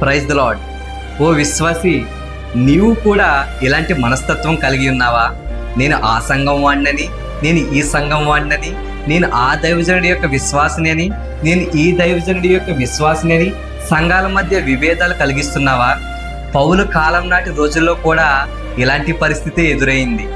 Praise the lord ఓ విశ్వాసి నీవు కూడా ఇలాంటి మనస్తత్వం కలిగి ఉన్నావా? నేను ఆ సంఘం వాడినని నేను ఈ సంఘం వాడినని నేను ఆ దైవజనుడి యొక్క విశ్వాసని అని నేను ఈ దైవజనుడి యొక్క విశ్వాసని అని సంఘాల మధ్య విభేదాలు కలిగిస్తున్నావా? పౌలు కాలం నాటి రోజుల్లో కూడా ఇలాంటి పరిస్థితి ఎదురైంది.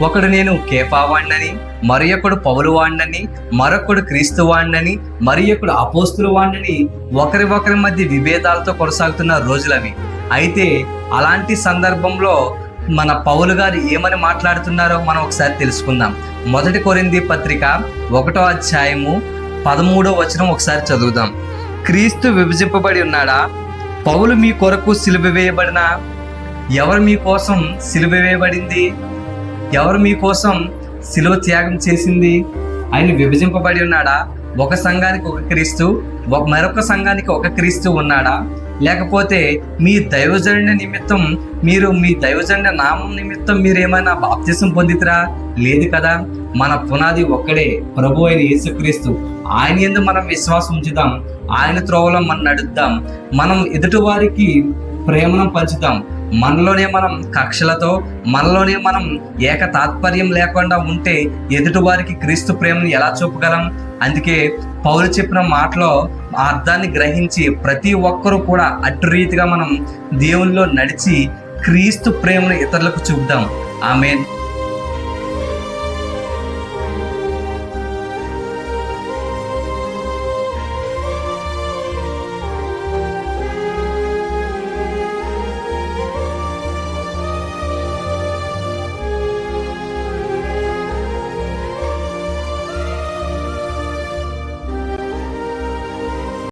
ఒకడు నేను కేఫావాణ్ణని మరి ఒకడు పౌలు వాణ్ణని మరొకడు క్రీస్తు వాణ్ణని మరి ఒకడు అపోస్తులు వాణ్ణని ఒకరి ఒకరి మధ్య విభేదాలతో కొనసాగుతున్న రోజులవి. అయితే అలాంటి సందర్భంలో మన పౌలు గారు ఏమని మాట్లాడుతున్నారో మనం ఒకసారి తెలుసుకుందాం. మొదటి కొరింది పత్రిక ఒకటో అధ్యాయము పదమూడో వచనం ఒకసారి చదువుదాం. క్రీస్తు విభజింపబడి ఉన్నాడా? పౌలు మీ కొరకు సిలువ వేయబడిన? ఎవరు మీ కోసం సిలువ వేయబడింది? ఎవరు మీకోసం శిలువ త్యాగం చేసింది? ఆయన విభజింపబడి ఉన్నాడా? ఒక సంఘానికి ఒక క్రీస్తు మరొక సంఘానికి ఒక క్రీస్తు ఉన్నాడా? లేకపోతే మీ దైవజనుడి నిమిత్తం మీరు మీ దైవజనుడి నామం నిమిత్తం మీరు ఏమైనా బాప్తిసం పొందితరా? లేదు కదా. మన పునాది ఒక్కడే ప్రభు అయిన యేసుక్రీస్తు. ఆయన ఎందు మనం విశ్వాసం ఉంచుదాం. ఆయన త్రోవలో మనం నడుద్దాం. మనం ఎదుటి వారికి ప్రేమను పంచుదాం. మనలోనే మనం కక్షలతో మనలోనే మనం ఏక తాత్పర్యం లేకుండా ఉంటే ఎదుటి వారికి క్రీస్తు ప్రేమను ఎలా చూపగలం? అందుకే పౌరు చెప్పిన మాటలో అర్థాన్ని గ్రహించి ప్రతి ఒక్కరూ కూడా అటు రీతిగా మనం దేవుల్లో నడిచి క్రీస్తు ప్రేమను ఇతరులకు చూపుదాం. ఆమె